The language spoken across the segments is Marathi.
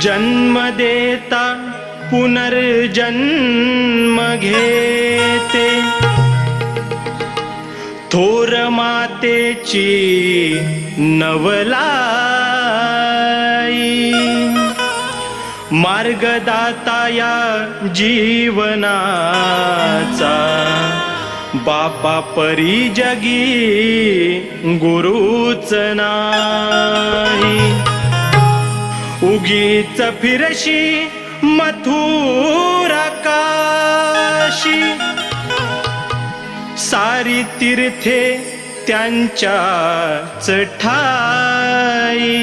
जन्म देता पुनर्जन्म घेते. थोर मातेची नवलाई. मार्गदाता या जीवनाचा बापा परी जगी गुरुच नाही. उगीच फिरशी मथुरा काशी सारी तीर्थे त्यांच्याच ठाई.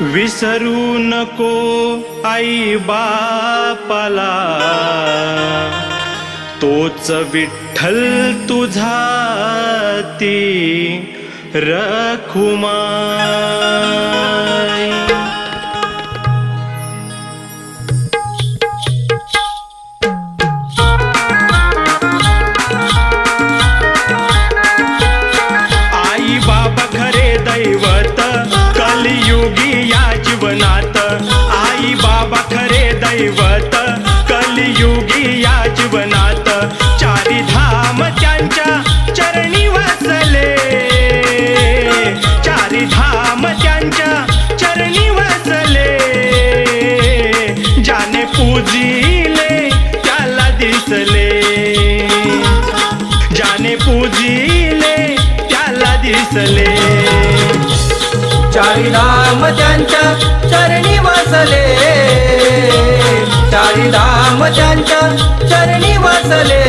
विसरू नको आई बापाला. तोच विठ्ठल तुझा ती रखुमाई। आई बाबा खरे दैवत कलियुगी या जीवनात। आई बाबा खरे दैवत दिसले. ज्याने पूजिले त्याला दिसले. चारी धाम त्यांच्या चरणी वसले चारी धाम त्यांच्या चरणी वसले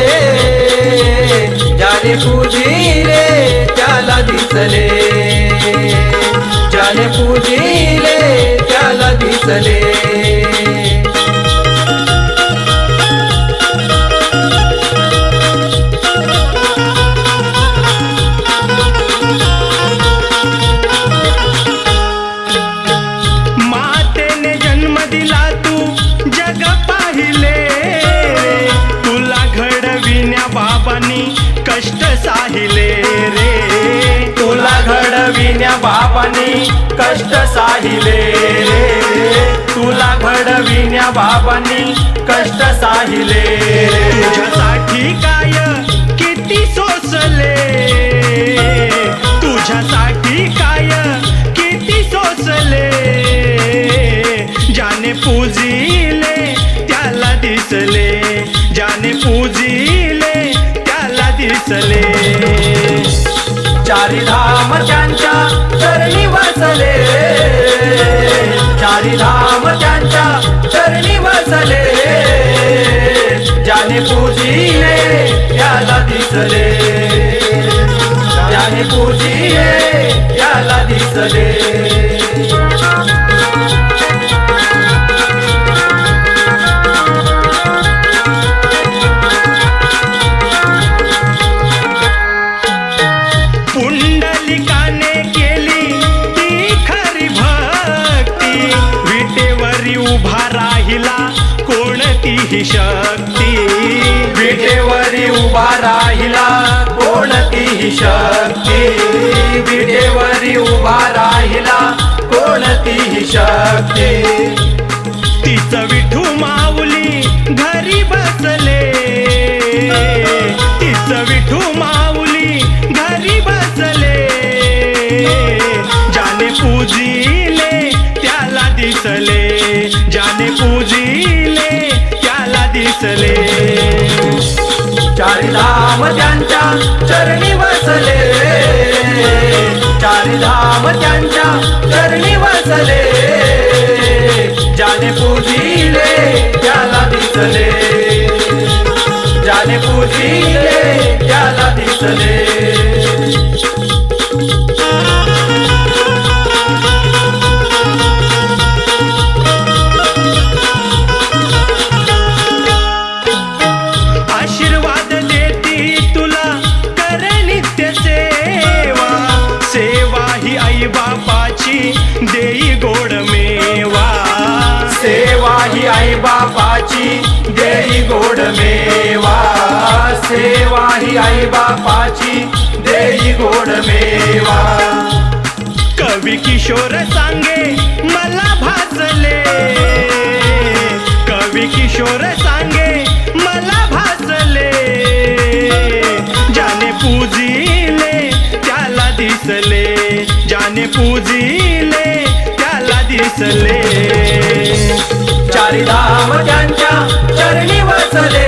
ज्याने पूजिले त्याला दिसले. ज्याने पूजी कष्ट साहिले. रे तुला घडविण्या बाबांनी कष्ट साहिले. तुझ्यासाठी काय किती सोसले. तुझ्यासाठी काय किती सोसले. ज्याने पूजिले त्याला दिसले. ज्याने पूजिले त्याला दिसले. चारी धाम त्यांच्या चरणी वसले. चारी धाम त्यांच्या चरणी वसले. ज्याने पूजिले याला दिसले. ज्याने पूजिले याला दिसले. कोणतीही शक्ती. विटेवरी उभा राहिला कोणतीही शक्ती? विटेवरी उभा राहिला कोणतीही शक्ती? तिच विठू माऊली घरी बसले. तिच विठू माऊली घरी बसले. जाने पूजी दिसले चारी धाम त्यांच्या चरणी वसले चारी धाम त्यांच्या चरणी वसले ज्याने पूजिले त्याला दिसले. ज्याने पूजिले त्याला दिसले. बापाची देई गोड मेवा. सेवा ही आई बापाची. देई गोड मेवा. कवी किशोर सांगे मला भाजले कवी किशोर सांगे मला भाजले ज्याने पूजिले त्याला दिसले. ज्याने पूजिले त्याला दिसले. श्रीराम त्यांच्या चरणी वसले.